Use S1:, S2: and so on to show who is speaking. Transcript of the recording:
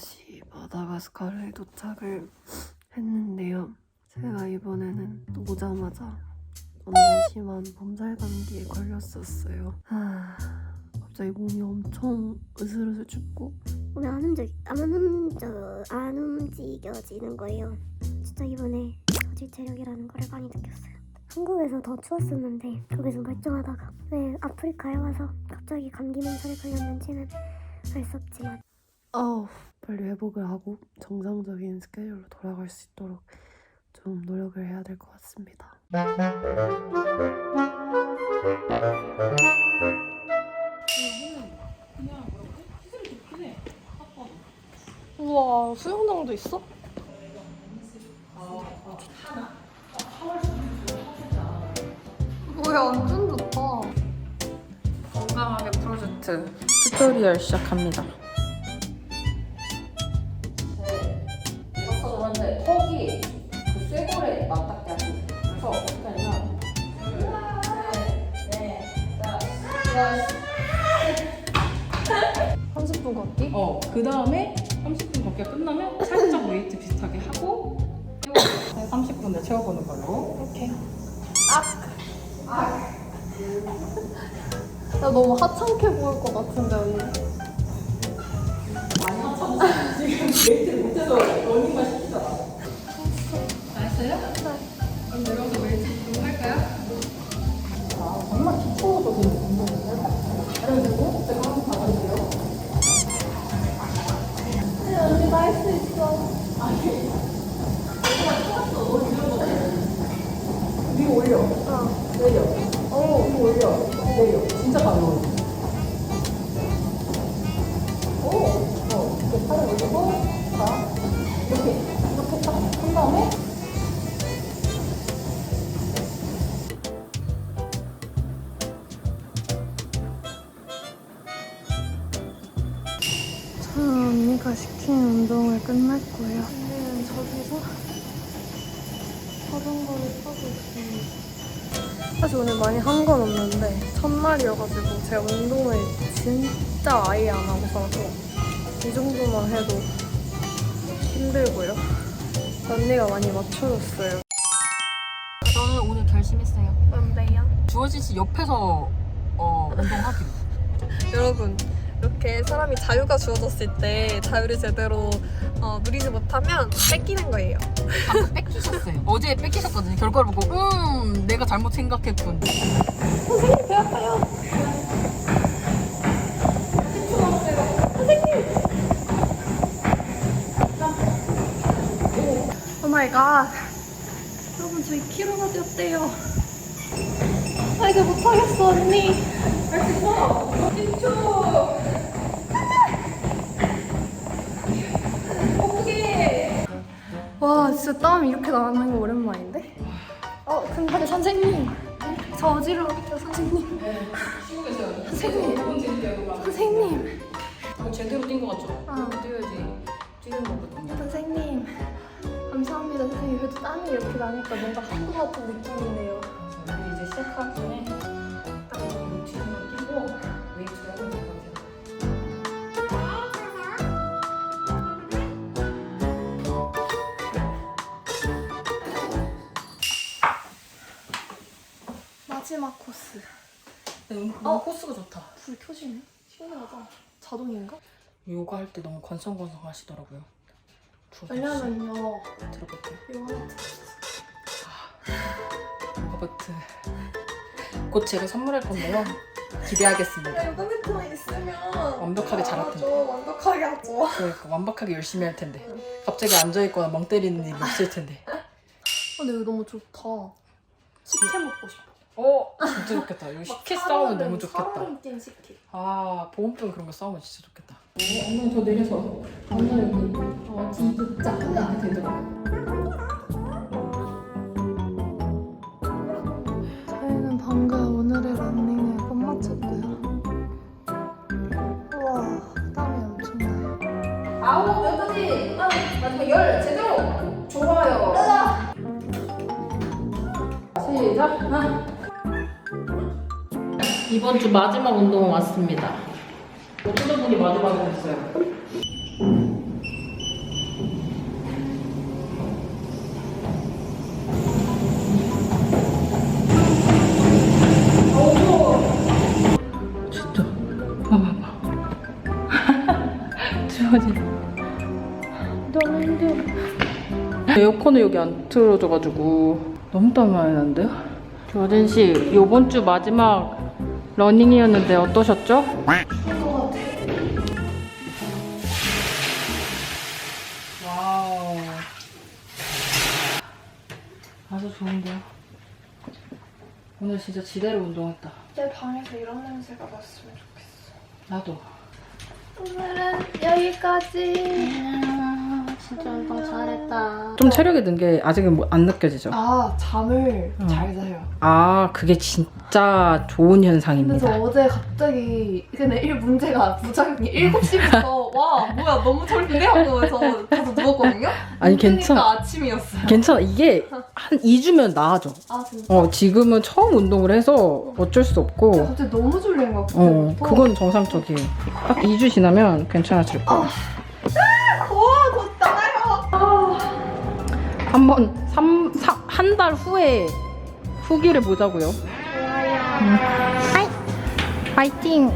S1: 다시 마다가스카르에 도착을 했는데요. 제가 이번에는 또 오자마자 완전 심한 몸살 감기에 걸렸었어요. 아, 갑자기 몸이 엄청 으슬으슬 춥고
S2: 몸이 안 움직 안 움직여 안 움직여지는 거예요. 진짜 이번에 저질 체력이라는 거를 많이 느꼈어요. 한국에서 더 추웠었는데 거기서 멀쩡하다가 왜 아프리카에 와서 갑자기 감기 몸살에 걸렸는지는 알 수 없지만
S1: 아우 빨리 회복을 하고 정상적인 스케줄로 돌아갈 수 있도록 좀 노력을 해야 될 것 같습니다. 우와 수영장도 있어? 뭐야 완전 좋다.
S3: 건강하게 프로젝트 튜토리얼 시작합니다.
S1: 30분 걷기?
S3: 어, 그 다음에 30분 걷기가 끝나면 살짝 웨이트 비슷하게 하고 30분을 채워보는 걸로.
S1: 오케이. 나 너무 하찮게 보일 것 같은데 언니.
S3: 많이 하찮아. 지금 웨이트를 못해서 러닝만 시키잖아. 알았어요? 네. 그럼 내려서
S1: 어.
S3: 내려. 어, 위로 올려. 내려. 진짜 가벼워. 오, 어, 이렇게 팔을 올리고, 자, 이렇게, 이렇게 딱 한 다음에,
S1: 저는 언니가 시킨 운동을 끝냈고요. 언니는 저기서 자전거를 타고 있습니다. 사실 오늘 많이 한 건 없는데 첫날이어가지고 제가 운동을 진짜 아예 안 하고 가서 이 정도만 해도 힘들고요. 언니가 많이 맞춰줬어요.
S3: 저는 오늘 결심했어요.
S1: 뭔데요?
S3: 주어진 씨 옆에서 어, 운동하기로.
S1: 여러분 이렇게 사람이 자유가 주어졌을 때 자유를 제대로 어, 누리지 못하면 뺏기는 거예요.
S3: 방금 뺏기셨어요. 어제 뺏기셨거든요. 결과를 보고, 음, 내가 잘못 생각했군.
S1: 선생님 배 아파요. 오 마이 갓. 여러분 저희 키로가 되었대요. 아 이제 못하겠어 언니. 할수 있어. 10초. 와 진짜 땀이 이렇게 나는 거 오랜만인데? 어 근데 선생님 저 어지러워요 선생님.
S3: 쉬고 계세요.
S1: 선생님. 선생님.
S3: 어, 제대로 뛴 것 같죠?
S1: 아.
S3: 뛰어야지 뛰는 거거든요.
S1: 선생님 감사합니다 선생님 그래도 땀이 이렇게 나니까 뭔가 한것 같은 느낌이네요
S3: 우리 이제 시작하기 전에
S1: 마지막 코스
S3: 음,
S1: 어?
S3: 코스가 좋다.
S1: 불 켜지네 신기하다 자동인가?
S3: 요가 할 때 너무 건성건성 하시더라고요.
S1: 왜냐면요
S3: 들어볼게요.
S1: 이거 하나
S3: 요가버트. 곧 제가 선물할 건데요. 기대하겠습니다.
S1: 이거 매트만 있으면
S3: 완벽하게 잘할 텐데.
S1: 하죠 완벽하게 하죠
S3: 그러니까 완벽하게 열심히 할 텐데. 갑자기 앉아있거나 멍 때리는 일이 없을 텐데.
S1: 근데 이거 너무 좋다 식혜 먹고 싶어
S3: 어, 진짜 좋겠다. 이거 식혜 싸우면 너무 좋겠다.
S1: 사람 뛴 식혜
S3: 아, 보온병 그런 거 싸우면 진짜 좋겠다. 엉덩이 더 내려서. 엉덩이 여기. 어, 진짜 쫙 되더라고.
S1: 저희는 방금 오늘의 런닝을 끝마쳤고요 우와 땀이 엄청나요
S3: 아홉, 여기까지. 아, 마지막 열. 제대로. 좋아요. 시작. 하나. 이번 주 마지막 운동은 왔습니다. 어떤 분이 마지막으로 했어요? 에어컨을 여기 안 틀어줘가지고 너무 땀 많이 난데요? 조진 씨, 요번 주 마지막 러닝이었는데 어떠셨죠? 와우. 아주 좋은데요? 오늘 진짜 지대로 운동했다.
S1: 내 방에서 이런 냄새가 났으면 좋겠어.
S3: 나도.
S1: 오늘은 여기까지.
S2: 진짜 운동 잘했다.
S3: 좀 체력이 든게 아직은 뭐 안 느껴지죠?
S4: 아 잠을
S3: 어.
S4: 잘 자요.
S3: 아, 그게 진짜 좋은 현상입니다.
S4: 그래서 어제 갑자기 근데 일 문제가 부작용이 7시부터 와 뭐야 너무 졸린데 하고서 가서 누웠거든요.
S3: 아니,
S4: 그러니까
S3: 괜찮아.
S4: 아침이었어요.
S3: 괜찮아. 이게 한 2주면 나아져.
S4: 아 진짜.
S3: 어, 지금은 처음 운동을 해서 어쩔 수 없고,
S4: 갑자기 너무 졸린 거야.
S3: 어,
S4: 그때부터.
S3: 그건 정상적이에요. 딱 2주 지나면 괜찮아질 거야.
S4: 와 좋잖아요.
S3: 한번 한 달 후에 후기를 보자고요.
S2: 하이.
S3: 파이팅!